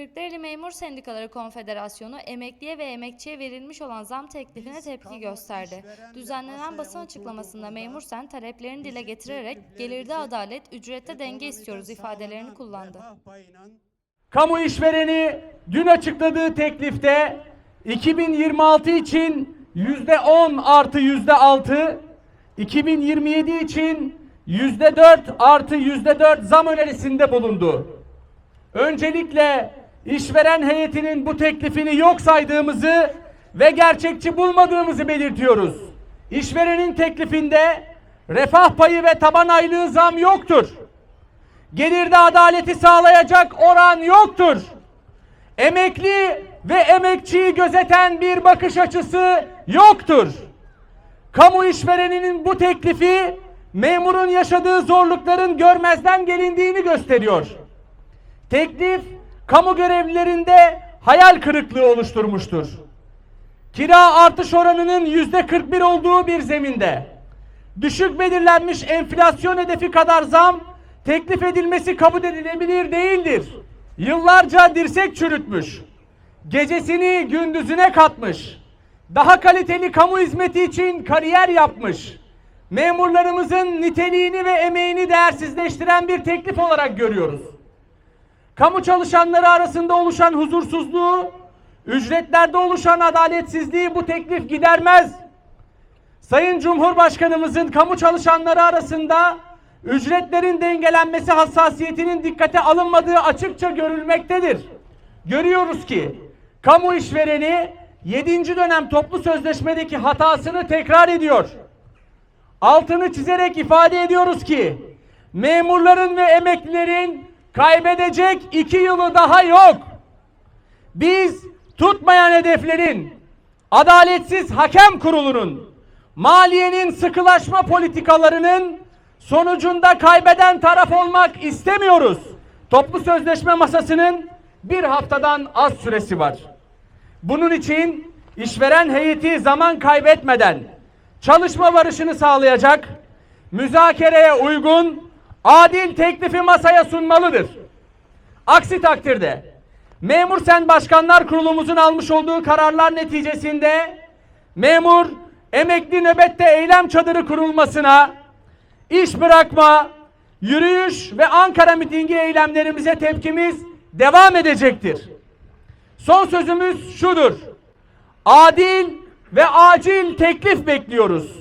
Kırklareli Memur Sendikaları Konfederasyonu emekliye ve emekçiye verilmiş olan zam teklifine Biz tepki gösterdi. Düzenlenen basın açıklamasında Memur Sen taleplerini dile getirerek gelirde adalet, ücrette denge istiyoruz ifadelerini kullandı. Kamu işvereni dün açıkladığı teklifte 2026 için yüzde 10 artı yüzde 6, 2027 için yüzde 4 artı yüzde 4 zam önerisinde bulundu. Öncelikle işveren heyetinin bu teklifini yok saydığımızı ve gerçekçi bulmadığımızı belirtiyoruz. İşverenin teklifinde refah payı ve taban aylığı zam yoktur. Gelirde adaleti sağlayacak oran yoktur. Emekli ve emekçiyi gözeten bir bakış açısı yoktur. Kamu işvereninin bu teklifi memurun yaşadığı zorlukların görmezden gelindiğini gösteriyor. Teklif kamu görevlilerinde hayal kırıklığı oluşturmuştur. Kira artış oranının yüzde 41 olduğu bir zeminde düşük belirlenmiş enflasyon hedefi kadar zam teklif edilmesi kabul edilebilir değildir. Yıllarca dirsek çürütmüş. Gecesini gündüzüne katmış. Daha kaliteli kamu hizmeti için kariyer yapmış. Memurlarımızın niteliğini ve emeğini değersizleştiren bir teklif olarak görüyoruz. Kamu çalışanları arasında oluşan huzursuzluğu, ücretlerde oluşan adaletsizliği bu teklif gidermez. Sayın Cumhurbaşkanımızın kamu çalışanları arasında ücretlerin dengelenmesi hassasiyetinin dikkate alınmadığı açıkça görülmektedir. Görüyoruz ki kamu işvereni 7. dönem toplu sözleşmedeki hatasını tekrar ediyor. Altını çizerek ifade ediyoruz ki memurların ve emeklilerin kaybedecek iki yılı daha yok. Biz tutmayan hedeflerin, adaletsiz hakem kurulunun, maliyenin sıkılaşma politikalarının sonucunda kaybeden taraf olmak istemiyoruz. Toplu sözleşme masasının bir haftadan az süresi var. Bunun için işveren heyeti zaman kaybetmeden çalışma varışını sağlayacak, müzakereye uygun, adil teklifi masaya sunmalıdır. Aksi takdirde Memur Sen Başkanlar Kurulumuzun almış olduğu kararlar neticesinde memur emekli nöbette eylem çadırı kurulmasına, iş bırakma, yürüyüş ve Ankara mitingi eylemlerimize tepkimiz devam edecektir. Son sözümüz şudur. Adil ve acil teklif bekliyoruz.